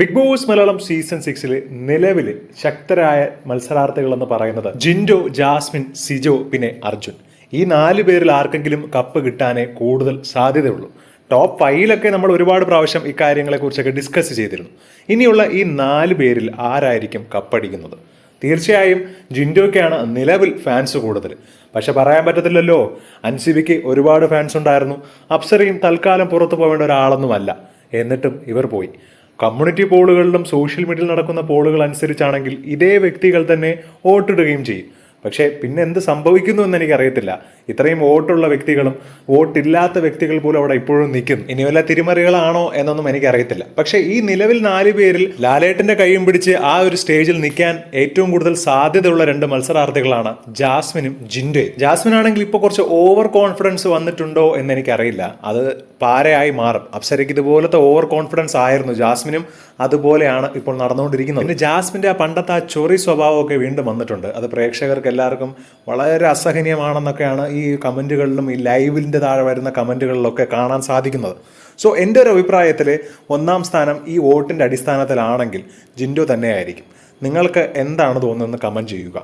Big Boss Malayalam season സിക്സിലെ നിലവിൽ ശക്തരായ മത്സരാർത്ഥികൾ എന്ന് പറയുന്നത് ജിൻഡോ ജാസ്മിൻ സിജോ പിന്നെ അർജുൻ. ഈ നാല് പേരിൽ ആർക്കെങ്കിലും കപ്പ് കിട്ടാനേ കൂടുതൽ സാധ്യതയുള്ളൂ. ടോപ്പ് ഫൈവിലൊക്കെ നമ്മൾ ഒരുപാട് പ്രാവശ്യം ഇക്കാര്യങ്ങളെക്കുറിച്ചൊക്കെ ഡിസ്കസ് ചെയ്തിരുന്നു. ഇനിയുള്ള ഈ നാല് പേരിൽ ആരായിരിക്കും കപ്പടിക്കുന്നത്? തീർച്ചയായും ജിൻഡോയ്ക്കാണ് നിലവിൽ ഫാൻസ് കൂടുതൽ. പക്ഷെ പറയാൻ പറ്റത്തില്ലല്ലോ. അൻസിബിക്ക് ഒരുപാട് ഫാൻസ് ഉണ്ടായിരുന്നു. അപ്സരയും തൽക്കാലം പുറത്തു പോകേണ്ട ഒരാളൊന്നുമല്ല. എന്നിട്ടും ഇവർ പോയി. കമ്മ്യൂണിറ്റി പോളുകളിലും സോഷ്യൽ മീഡിയയിൽ നടക്കുന്ന പോളുകൾ അനുസരിച്ചാണെങ്കിൽ ഇതേ വ്യക്തികൾ തന്നെ വോട്ടിടുകയും ചെയ്യും. പക്ഷേ പിന്നെ എന്ത് സംഭവിക്കുന്നു എന്ന് എനിക്കറിയത്തില്ല. ഇത്രയും വോട്ടുള്ള വ്യക്തികളും വോട്ടില്ലാത്ത വ്യക്തികൾ പോലും അവിടെ ഇപ്പോഴും നിൽക്കുന്നു. ഇനി വല്ല തിരിമറികളാണോ എന്നൊന്നും എനിക്കറിയത്തില്ല. പക്ഷേ ഈ നിലവിൽ നാല് പേരിൽ ലാലേട്ടന്റെ കൈയും പിടിച്ച് ആ ഒരു സ്റ്റേജിൽ നിൽക്കാൻ ഏറ്റവും കൂടുതൽ സാധ്യതയുള്ള രണ്ട് മത്സരാർത്ഥികളാണ് ജാസ്മിനും ജിൻഡേ ജാസ്മിൻ ആണെങ്കിൽ ഇപ്പോൾ കുറച്ച് ഓവർ കോൺഫിഡൻസ് വന്നിട്ടുണ്ടോ എന്ന് എനിക്കറിയില്ല. അത് പാരയായി മാറും. അപ്സരയ്ക്ക് ഇതുപോലത്തെ ഓവർ കോൺഫിഡൻസ് ആയിരുന്നു ജാസ്മിനും. അതുപോലെയാണ് ഇപ്പോൾ നടന്നുകൊണ്ടിരിക്കുന്നത്. പിന്നെ ജാസ്മിന്റെ ആ പണ്ടത്തെ ആ ചൊറി സ്വഭാവമൊക്കെ വീണ്ടും വന്നിട്ടുണ്ട്. അത് പ്രേക്ഷകർക്ക് എല്ലാവർക്കും വളരെ അസഹനീയമാണെന്നൊക്കെയാണ് ഈ കമന്റുകളിലും ഈ ലൈവിന്റെ താഴെ വരുന്ന കമന്റുകളിലൊക്കെ കാണാൻ സാധിക്കുന്നത്. സോ എന്റെ ഒരു അഭിപ്രായത്തിൽ ഒന്നാം സ്ഥാനം ഈ വോട്ടിന്റെ അടിസ്ഥാനത്തിലാണെങ്കിൽ ജിൻഡോ തന്നെയായിരിക്കും. നിങ്ങൾക്ക് എന്താണ് തോന്നുന്നത് കമന്റ് ചെയ്യുക.